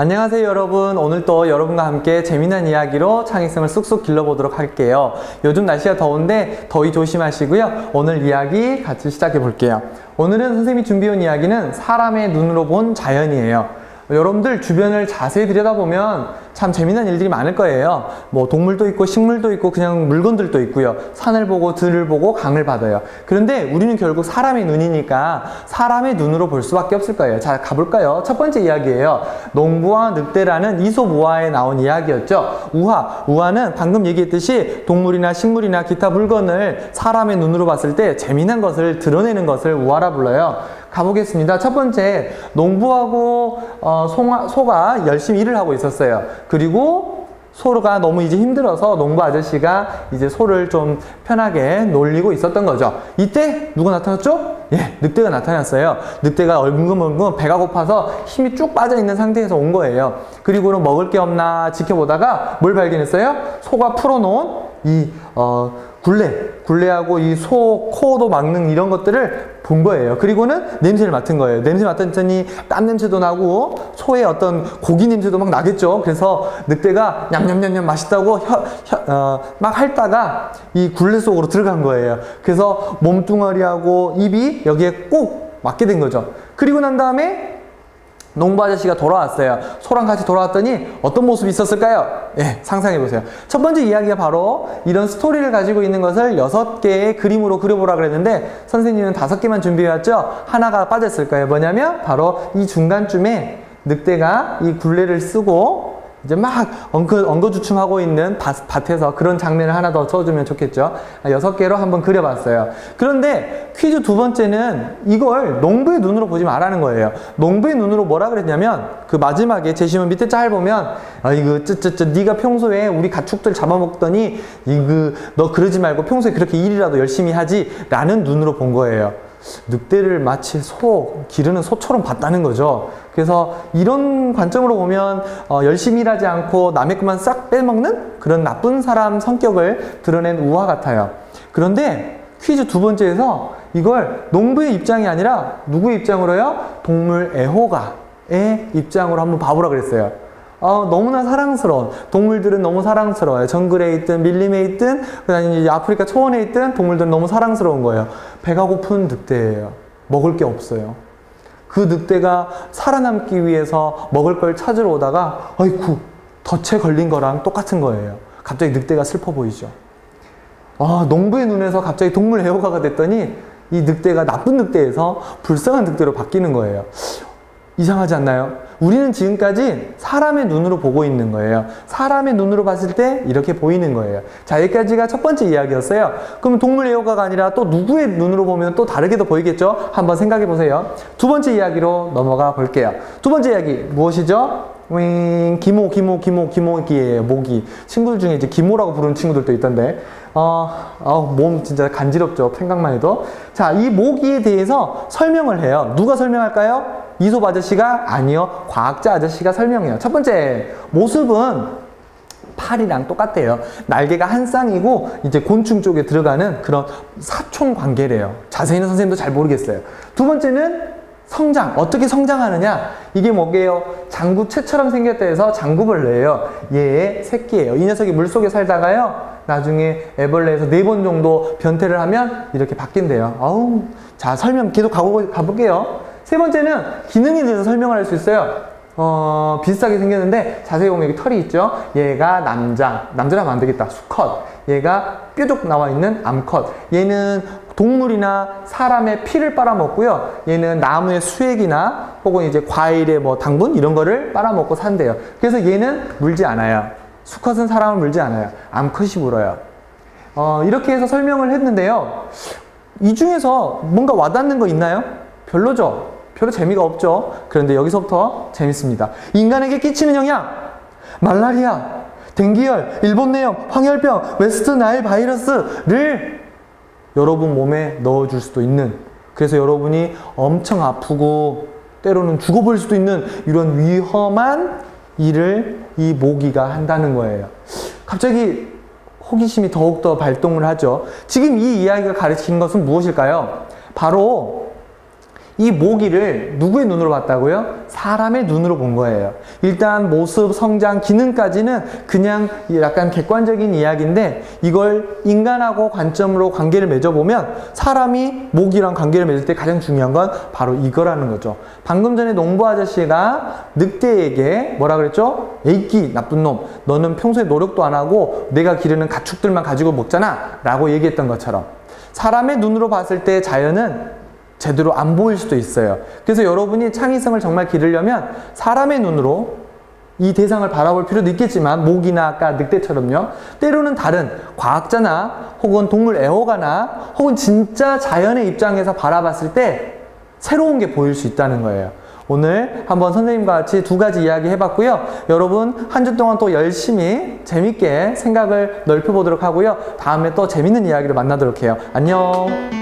안녕하세요 여러분. 오늘 또 여러분과 함께 재미난 이야기로 창의성을 쑥쑥 길러보도록 할게요. 요즘 날씨가 더운데 더위 조심하시고요. 오늘 이야기 같이 시작해 볼게요. 오늘은 선생님이 준비해온 이야기는 사람의 눈으로 본 자연이에요. 여러분들 주변을 자세히 들여다보면 참 재미난 일들이 많을 거예요. 뭐 동물도 있고 식물도 있고 그냥 물건들도 있고요. 산을 보고 들을 보고 강을 받아요. 그런데 우리는 결국 사람의 눈이니까 사람의 눈으로 볼 수밖에 없을 거예요. 자 가볼까요? 첫 번째 이야기예요. 농부와 늑대라는 이솝 우화에 나온 이야기였죠. 우화, 우화는 방금 얘기했듯이 동물이나 식물이나 기타 물건을 사람의 눈으로 봤을 때 재미난 것을 드러내는 것을 우화라 불러요. 가보겠습니다. 첫 번째, 농부하고 어, 소가 열심히 일을 하고 있었어요. 그리고 소가 너무 이제 힘들어서 농부 아저씨가 이제 소를 좀 편하게 놀리고 있었던 거죠. 이때 누가 나타났죠? 예, 늑대가 나타났어요. 늑대가 얼금얼금 배가 고파서 힘이 쭉 빠져 있는 상태에서 온 거예요. 그리고는 먹을 게 없나 지켜보다가 뭘 발견했어요? 소가 풀어놓은 이 어, 굴레, 굴레하고 이 소 코도 막는 이런 것들을 본 거예요. 그리고는 냄새를 맡은 거예요. 냄새 맡았더니 땀 냄새도 나고 소의 어떤 고기 냄새도 막 나겠죠. 그래서 늑대가 냠냠냠냠 맛있다고 혀, 혀, 어, 막 핥다가 이 굴레 속으로 들어간 거예요. 그래서 몸뚱아리하고 입이 여기에 꼭 맞게 된 거죠. 그리고 난 다음에 농부 아저씨가 돌아왔어요. 소랑 같이 돌아왔더니 어떤 모습이 있었을까요? 예, 상상해 보세요. 첫 번째 이야기가 바로 이런 스토리를 가지고 있는 것을 여섯 개의 그림으로 그려보라 그랬는데 선생님은 다섯 개만 준비해 왔죠? 하나가 빠졌을 거예요. 뭐냐면 바로 이 중간쯤에 늑대가 이 굴레를 쓰고 이제 막 엉거, 엉거주춤하고 있는 밭, 에서 그런 장면을 하나 더 써주면 좋겠죠. 아, 여섯 개로 한번 그려봤어요. 그런데 퀴즈 두 번째는 이걸 농부의 눈으로 보지 말라는 거예요. 농부의 눈으로 뭐라 그랬냐면 그 마지막에 제시문 밑에 짤 보면 아 이거 쯔쯔쯔 네가 평소에 우리 가축들 잡아먹더니 이거 너 그러지 말고 평소에 그렇게 일이라도 열심히 하지 라는 눈으로 본 거예요. 늑대를 마치 소, 기르는 소처럼 봤다는 거죠. 그래서 이런 관점으로 보면 어, 열심히 일하지 않고 남의 것만 싹 빼먹는 그런 나쁜 사람 성격을 드러낸 우화 같아요. 그런데 퀴즈 두 번째에서 이걸 농부의 입장이 아니라 누구의 입장으로요? 동물 애호가의 입장으로 한번 봐보라 그랬어요. 어, 너무나 사랑스러운 동물들은 너무 사랑스러워요. 정글에 있든 밀림에 있든 그다음에 아프리카 초원에 있든 동물들은 너무 사랑스러운 거예요. 배가 고픈 늑대예요. 먹을 게 없어요. 그 늑대가 살아남기 위해서 먹을 걸 찾으러 오다가 어이쿠 덫에 걸린 거랑 똑같은 거예요. 갑자기 늑대가 슬퍼 보이죠. 아, 농부의 눈에서 갑자기 동물 애호가가 됐더니 이 늑대가 나쁜 늑대에서 불쌍한 늑대로 바뀌는 거예요. 이상하지 않나요? 우리는 지금까지 사람의 눈으로 보고 있는 거예요. 사람의 눈으로 봤을 때 이렇게 보이는 거예요. 자, 여기까지가 첫 번째 이야기였어요. 그럼 동물 애호가가 아니라 또 누구의 눈으로 보면 또 다르게도 보이겠죠? 한번 생각해 보세요. 두 번째 이야기로 넘어가 볼게요. 두 번째 이야기 무엇이죠? 윙, 기모, 기모, 기모, 기모기예요, 모기. 친구들 중에 이제 기모라고 부르는 친구들도 있던데. 어, 어, 몸 진짜 간지럽죠. 생각만 해도. 자, 이 모기에 대해서 설명을 해요. 누가 설명할까요? 이솝 아저씨가 아니요. 과학자 아저씨가 설명해요. 첫 번째, 모습은 팔이랑 똑같대요. 날개가 한 쌍이고 이제 곤충 쪽에 들어가는 그런 사촌 관계래요. 자세히는 선생님도 잘 모르겠어요. 두 번째는 성장. 어떻게 성장하느냐? 이게 뭐게요? 장구채처럼 생겼다 해서 장구벌레예요. 얘의 새끼예요. 이 녀석이 물속에 살다가요. 나중에 애벌레에서 네 번 정도 변태를 하면 이렇게 바뀐대요. 아우. 자, 설명 계속 가보, 가볼게요. 세 번째는 기능에 대해서 설명을 할 수 있어요. 어, 비슷하게 생겼는데 자세히 보면 여기 털이 있죠. 얘가 남자, 남자라면 안 되겠다. 수컷. 얘가 뾰족 나와 있는 암컷. 얘는 동물이나 사람의 피를 빨아먹고요. 얘는 나무의 수액이나 혹은 이제 과일의 뭐 당분 이런 거를 빨아먹고 산대요. 그래서 얘는 물지 않아요. 수컷은 사람을 물지 않아요. 암컷이 물어요. 어, 이렇게 해서 설명을 했는데요. 이 중에서 뭔가 와닿는 거 있나요? 별로죠. 별로 재미가 없죠. 그런데 여기서부터 재밌습니다. 인간에게 끼치는 영향. 말라리아, 댕기열, 일본 내염, 황열병, 웨스트 나일 바이러스를 여러분 몸에 넣어줄 수도 있는 그래서 여러분이 엄청 아프고 때로는 죽어버릴 수도 있는 이런 위험한 일을 이 모기가 한다는 거예요. 갑자기 호기심이 더욱더 발동을 하죠. 지금 이 이야기가 가르치는 것은 무엇일까요? 바로 이 모기를 누구의 눈으로 봤다고요? 사람의 눈으로 본 거예요. 일단 모습, 성장, 기능까지는 그냥 약간 객관적인 이야기인데 이걸 인간하고 관점으로 관계를 맺어보면 사람이 모기랑 관계를 맺을 때 가장 중요한 건 바로 이거라는 거죠. 방금 전에 농부 아저씨가 늑대에게 뭐라 그랬죠? 에이끼 나쁜 놈 너는 평소에 노력도 안 하고 내가 기르는 가축들만 가지고 먹잖아 라고 얘기했던 것처럼 사람의 눈으로 봤을 때 자연은 제대로 안 보일 수도 있어요. 그래서 여러분이 창의성을 정말 기르려면 사람의 눈으로 이 대상을 바라볼 필요도 있겠지만 모기나 아까 늑대처럼요. 때로는 다른 과학자나 혹은 동물 애호가나 혹은 진짜 자연의 입장에서 바라봤을 때 새로운 게 보일 수 있다는 거예요. 오늘 한번 선생님과 같이 두 가지 이야기 해봤고요. 여러분 한 주 동안 또 열심히 재밌게 생각을 넓혀보도록 하고요. 다음에 또 재밌는 이야기를 만나도록 해요. 안녕.